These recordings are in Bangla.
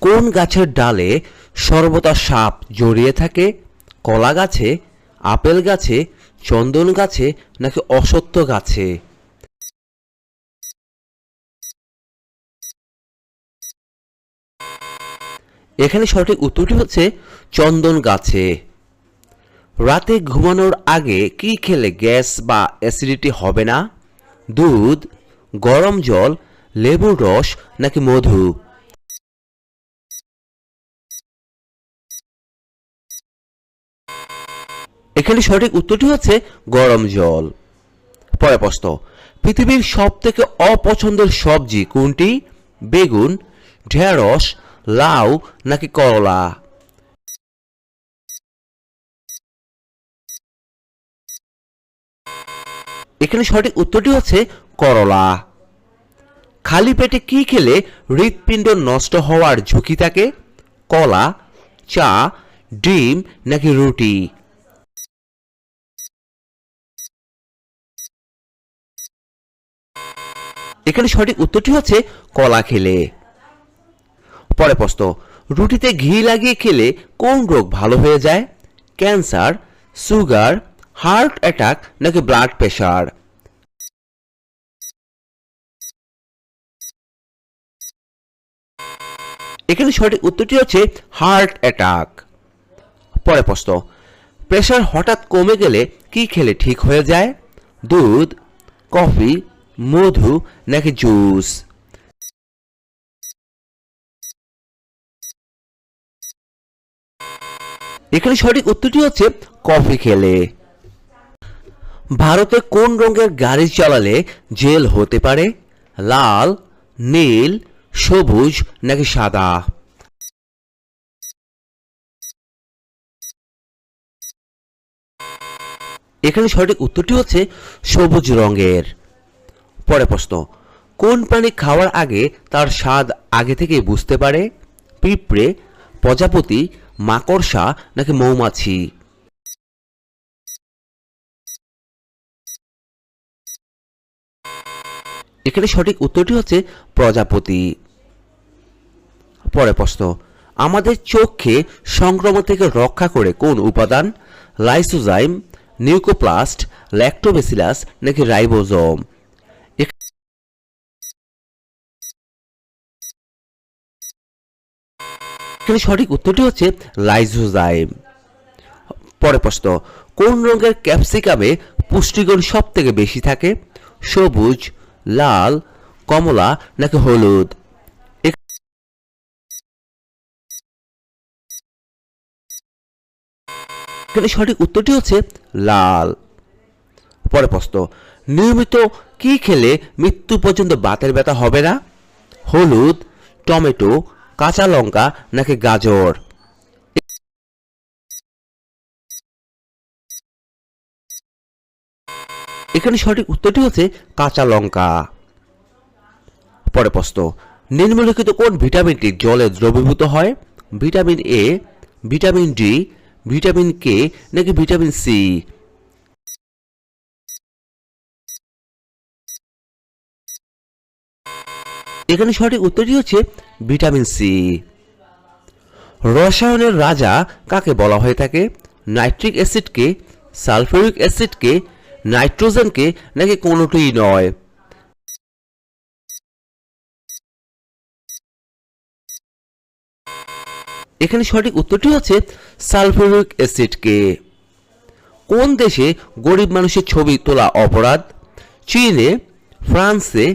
কোন গাছের ডালে সর্বদা সাপ জড়িয়ে থাকে? কলা গাছে, আপেল গাছে, চন্দন গাছে নাকি অসত্য গাছে? এখানে সঠিক উত্তরটি হচ্ছে চন্দন গাছে। রাতে ঘুমানোর আগে কি খেলে গ্যাস বা অ্যাসিডিটি হবে না? দুধ, গরম জল, লেবুর রস নাকি মধু? এখানে সঠিক উত্তরটি হচ্ছে গরম জল। পরে প্রশ্ন, পৃথিবীর সব থেকে অপছন্দের সবজি কোনটি? বেগুন, ঢেঁড়স, লাউ নাকি করলা? এখানে সঠিক উত্তরটি হচ্ছে করলা। খালি পেটে কি খেলে হৃৎপিণ্ড নষ্ট হওয়ার ঝুঁকি থাকে? কলা, চা, ডিম নাকি রুটি? এখানে সঠিক উত্তরটি হচ্ছে কলা খেলে। পরে প্রশ্ন, রুটিতে ঘি লাগিয়ে খেলে কোন রোগ ভালো হয়ে যায়? ক্যান্সার, সুগার, হার্ট অ্যাটাক নাকি ব্লাড প্রেশার এখানে সঠিক উত্তরটি হচ্ছে হার্ট অ্যাটাক। পরে প্রশ্ন প্রেশার হঠাৎ কমে গেলে কি খেলে ঠিক হয়ে যায়? দুধ, কফি মধু নাকি জুস? এখানে সঠিক উত্তরটি হচ্ছে কফি খেলে। ভারতে কোন রঙের গাড়ি চালালে জেল হতে পারে? লাল, নীল, সবুজ নাকি সাদা? এখানে সঠিক উত্তরটি হচ্ছে সবুজ রঙের। পরে প্রশ্ন, কোন প্রাণী খাওয়ার আগে তার স্বাদ আগে থেকে বুঝতে পারে? পিঁপড়ে, প্রজাপতি, মাকড়সা নাকি মৌমাছি? এখানে সঠিক উত্তরটি হচ্ছে প্রজাপতি। পরে প্রশ্ন, আমাদের চোখকে সংক্রমণ থেকে রক্ষা করে কোন উপাদান? লাইসোজাইম নিউকোপ্লাস্ট, ল্যাক্টোবেসিলাস নাকি রাইবোজোম? এখানে সঠিক উত্তরটি হচ্ছে লাইজোজাইম পরে প্রশ্ন, কোন রঙের ক্যাপসিকামে পুষ্টিগুণ সব থেকে বেশি থাকে? সবুজ, লাল, কমলা নাকি হলুদ? এখ- এখানে সঠিক উত্তরটি হচ্ছে লাল। পরে প্রশ্ন, নিয়মিত কি খেলে মৃত্যু পর্যন্ত বাতের ব্যথা হবে না? হলুদ, টমেটো কাঁচা লঙ্কা নাকি গাজর? এখানে সঠিক উত্তরটি হচ্ছে কাঁচা লঙ্কা। পরে প্রশ্ন, নিম্নলিখিত কোন ভিটামিনটি জলে দ্রবীভূত হয়? Vitamin A vitamin D vitamin K নাকি ভিটামিন সি এখানে সঠিক উত্তরটি হচ্ছে ভিটামিন সি। রসায়নের রাজা কাকে বলা হয়ে থাকে? নাইট্রিক অ্যাসিডকে, সালফিউরিক অ্যাসিডকে, নাইট্রোজেনকে নাকি কোনোটিই নয়? এখানে সঠিক উত্তরটি হচ্ছে সালফিউরিক অ্যাসিডকে। কোন দেশে গরিব মানুষের ছবি তোলা অপরাধ? চীনে, ফ্রান্সে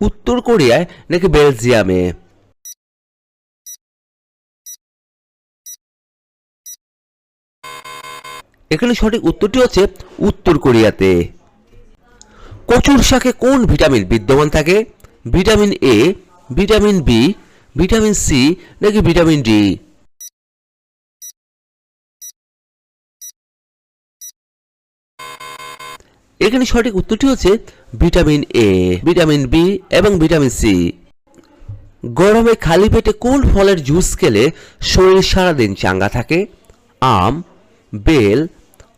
উত্তর কোরিয়ায় নাকি বেলজিয়ামে? এখানে সঠিক উত্তরটি হচ্ছে উত্তর কোরিয়াতে। কচুর শাকে কোন ভিটামিন বিদ্যমান থাকে? Vitamin A vitamin B vitamin C নাকি ভিটামিন ডি এখানে সঠিক উত্তরটি হচ্ছে ভিটামিন এ ভিটামিন বি এবং ভিটামিন সি গরমে খালি পেটে কোন ফলের জুস খেলে শরীর সারাদিন চাঙ্গা থাকে? আম, বেল,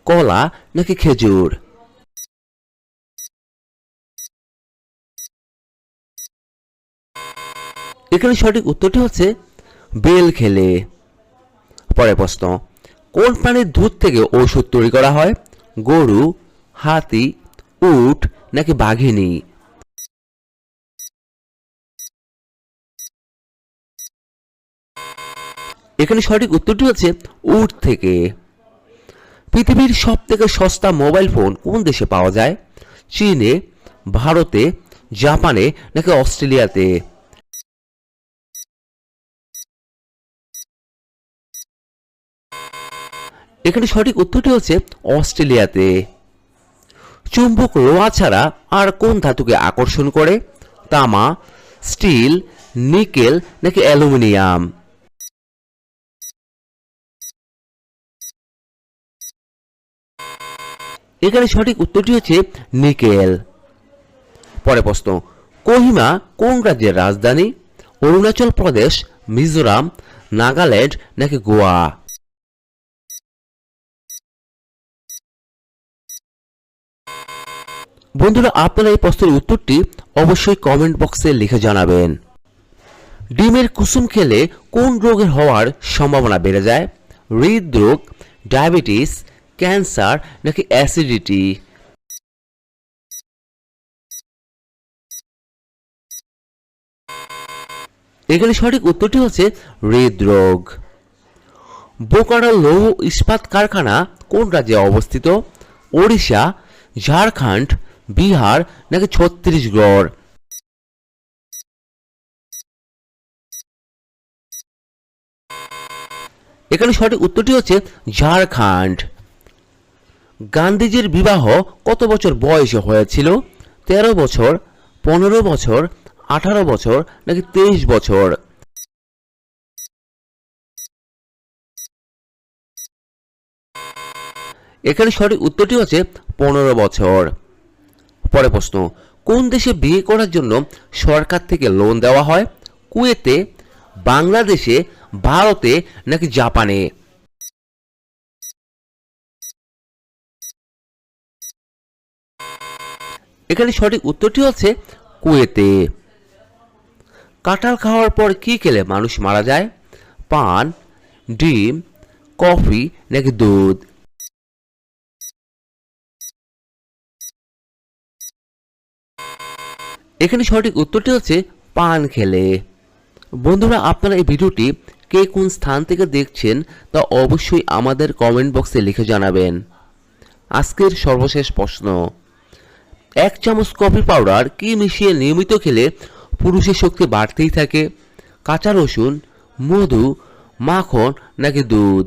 কলা নাকি খেজুর? এখানে সঠিক উত্তরটি হচ্ছে বেল খেলে। পরের প্রশ্ন, কোন প্রাণীর দুধ থেকে ঔষধ তৈরি করা হয়? গরু হাতি, উট নাকি বাঘিনী? এখানে সঠিক উত্তরটি হচ্ছে উট থেকে। পৃথিবীর সব থেকে সস্তা মোবাইল ফোন কোন দেশে পাওয়া যায়? চীনে, ভারতে, জাপানে নাকি অস্ট্রেলিয়াতে? এখানে সঠিক উত্তরটি হচ্ছে অস্ট্রেলিয়াতে। চুম্বক লোহা ছাড়া আর কোন ধাতুকে আকর্ষণ করে? তামা, স্টিল, নিকেল নাকি অ্যালুমিনিয়াম? এখানে সঠিক উত্তরটি হচ্ছে নিকেল। পরে প্রশ্ন, কোহিমা কোন রাজ্যের রাজধানী? অরুণাচল প্রদেশ, মিজোরাম, নাগাল্যান্ড নাকি গোয়া? বন্ধুরা, আপনারা এই প্রশ্নের উত্তরটি অবশ্যই কমেন্ট বক্সে লিখে জানাবেন। ডিমের কুসুম খেলে কোন রোগের হওয়ার সম্ভাবনা বেড়ে যায়? হৃদরোগ, ডায়াবেটিস, ক্যান্সার নাকি অ্যাসিডিটি? এখানে সঠিক উত্তরটি হচ্ছে হৃদরোগ। বোকারো লৌহ ইস্পাত কারখানা কোন রাজ্যে অবস্থিত? ওড়িশা, ঝাড়খণ্ড বিহার নাকি ছত্তিশগড়? এখানে সঠিক উত্তরটি হচ্ছে ঝাড়খণ্ড। গান্ধীজির বিবাহ কত বছর বয়সে হয়েছিল? তেরো বছর, পনেরো বছর, আঠারো বছর নাকি তেইশ বছর? এখানে সঠিক উত্তরটি হচ্ছে পনেরো বছর। পরে প্রশ্ন, কোন দেশে বিয়ে করার জন্য সরকার থেকে লোন দেওয়া হয়? কুয়েতে, বাংলাদেশে, ভারতে নাকি জাপানে? এখানে সঠিক উত্তরটি হচ্ছে কুয়েতে। কাঁঠাল খাওয়ার পর কি খেলে মানুষ মারা যায়? পান, ডিম, কফি নাকি দুধ? এখানে সঠিক উত্তরটি হচ্ছে পান খেলে। বন্ধুরা, আপনারা এই ভিডিওটি কে কোন স্থান থেকে দেখছেন তা অবশ্যই আমাদের কমেন্ট বক্সে লিখে জানাবেন। আজকের সর্বশেষ প্রশ্ন। এক চামচ কফি পাউডার কি মিশিয়ে নিয়মিত খেলে পুরুষের শক্তি বাড়তেই থাকে? কাঁচা রসুন, মধু, মাখন নাকি দুধ?